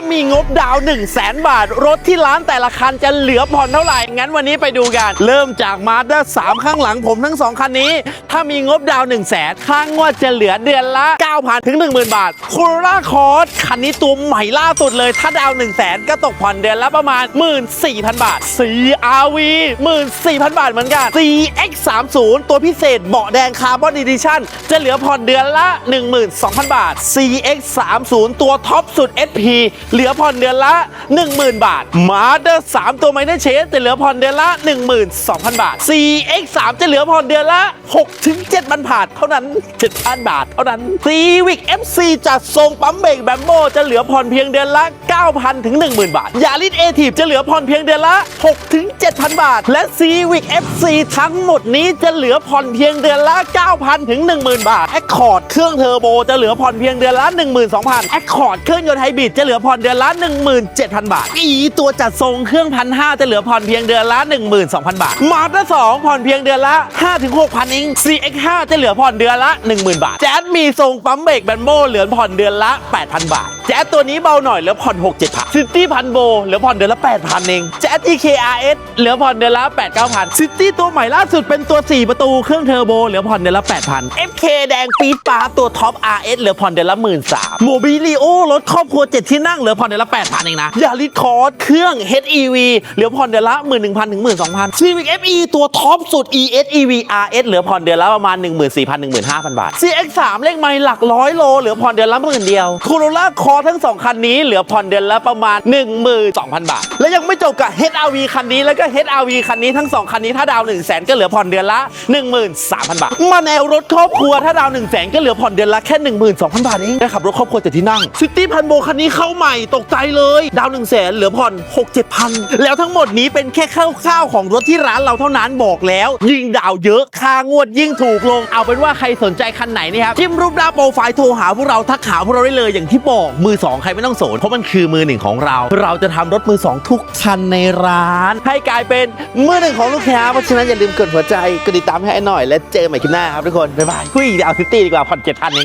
ามีงบดาว 1 0 0 0 0แสนบาท รถที่ร้านแต่ละคันจะเหลือผ่อนเท่าไหร่ งั้นวันนี้ไปดูกัน เริ่มจากมาด้า3ข้างหลังผมทั้ง 2 คันนี้ ถ้ามีงบดาว 1 0 0 0 0แสนค่างวดจะเหลือเดือนละ 9,000 ถึง 10,000 บาทโคโรล่าคอร์สคันนี้ตัวใหม่ล่าสุดเลย ถ้าดาว 1 0 0 0 0แสนก็ตกผ่อนเดือนละประมาณ 14,000 บาท CRV 14,000 บาทเหมือนกัน CX30 ตัวพิเศษเบาะแดงคาร์บอนดิชั่นจะเหลือผ่อนเดือนละ 12,000 บาท CX30 ตัวท็อปสุด SP เหลือผ่อนเดือนละ 10,000 บาทมาเดอร์3ตัวไมเนอร์เชสจะเหลือผ่อนเดือนละ 12,000 บาท CX3 จะเหลือผ่อนเดือนละ 6-7,000 บาท เท่านั้น 7,000 บาท เท่านั้น Civic FC จัดทรงปั๊มเบรกแบมโบจะเหลือผ่อนเพียงเดือนละ 9,000 ถึง 10,000 บาท ยาริสเอทีฟจะเหลือผ่อนเพียงเดือนละ6-7,000 บาท และ Civic FC ทั้งหมดนี้จะเหลือผ่อนเพียงเดือนละ 9,000 ถึง 10,000 บาท Accord เครื่องเทอร์โบจะเหลือผ่อนเพียงเดือนละ 12,000 Accord เครื่องยนต์ไฮบริดจะเหลือผ่อนเดือนละ 17,000 บาท อีตัวจัดทรงเครื่องพันห้าจะเหลือผ่อนเพียงเดือนละ 12,000 บาท มาด้า2ผ่อนเพียงเดือนละ 5-6,000เอง CX5 จะเหลือผ่อนเดือนละ 10,000 บาท แจ๊ดมีทรงปั๊มเบรกแบนโบเหลือผ่อนเดือนละ 8,000 บาท แจ๊ดตัวนี้เบาหน่อยเหลือผ่อน 6-7,000ซิตี้พันโบเหลือผ่อนเดือนละ 8,000 เอง แจ๊ด EKRS เหลือผ่อนเดือนละ 8-9,000ซิตี้ตัวใหม่ล่าสุดเป็นตัว 4 ประตูเครื่องเทอร์โบเหลือผ่อนเดือนละ 8,000 FK แดงปี๊ดปาร์ตตัวท็อป RS เหลือผ่อนเดือนละ 13,000โมบิลิโอรถครอบครัว 7 ที่นั่งเหลือผ่อนเดือนละ 8,000 เองนะยาริสคอร์สเครื่อง HEV เหลือผ่อนเดือนละ 11,000 ถึง 12,000 Civic FE ตัวท็อปสุด ESEV RS เหลือผ่อนเดือนละประมาณ 14,000 15,000 บาท CX3 เลขไม่หลักร้อยโล เหลือผ่อนเดือนละหมื่นเดียว Corolla Cross ทั้ง 2 คันนี้เหลือผ่อนเดือนละประมาณ 12,000 บาท และยังไม่จบกับ HRV คันนี้แล้วก็ HRV คันนี้ทั้ง 2 คันนี้ถ้าดาว1 0 0 0 0แสนก็เหลือผ่อนเดือนละ 13,000 บาท มาแนวรถครอบครัวถ้าดาว1 0 0 0 0แสนก็เหลือผ่อนเดือนละแค่ 12,000 บาทเองได้ขับรถครอบครัวเจ็ดที่นั่งซิตี้พันโบคันนี้เข้าใหม่ตกใจเลย ดาว1 0 0 0 0แสนเหลือผ่อน6 7,000แล้วทั้งหมดนี้เป็นแค่คร่าวๆของรถที่ร้านเราเท่านั้นบอกแล้ว ยิ่งดาวเยอะค่างวดยิ่งถูกลง เอาเป็นว่าใครสนใจคันไหนนี่ครับจิ้มรูปหน้าโปรไฟล์โทรหาพวกเราทักหาพวกเราได้เลยอย่างที่บอกมือสองใครไม่ต้องสนเพราะมันคือมือหนึ่งของเรา เราจะทำรถมือสองทุกคันในร้าน ให้กลายเป็นมือหนึ่งของลูกค้าเพราะฉะนั้นอย่าลืมกดหัวใจกดติดตามให้หน่อย และเจอกันใหม่คลิปหน้าครับทุกคนบ๊ายบายคุยดาวซิตี้ดีกว่าผ่อนเจ็ดพันเอง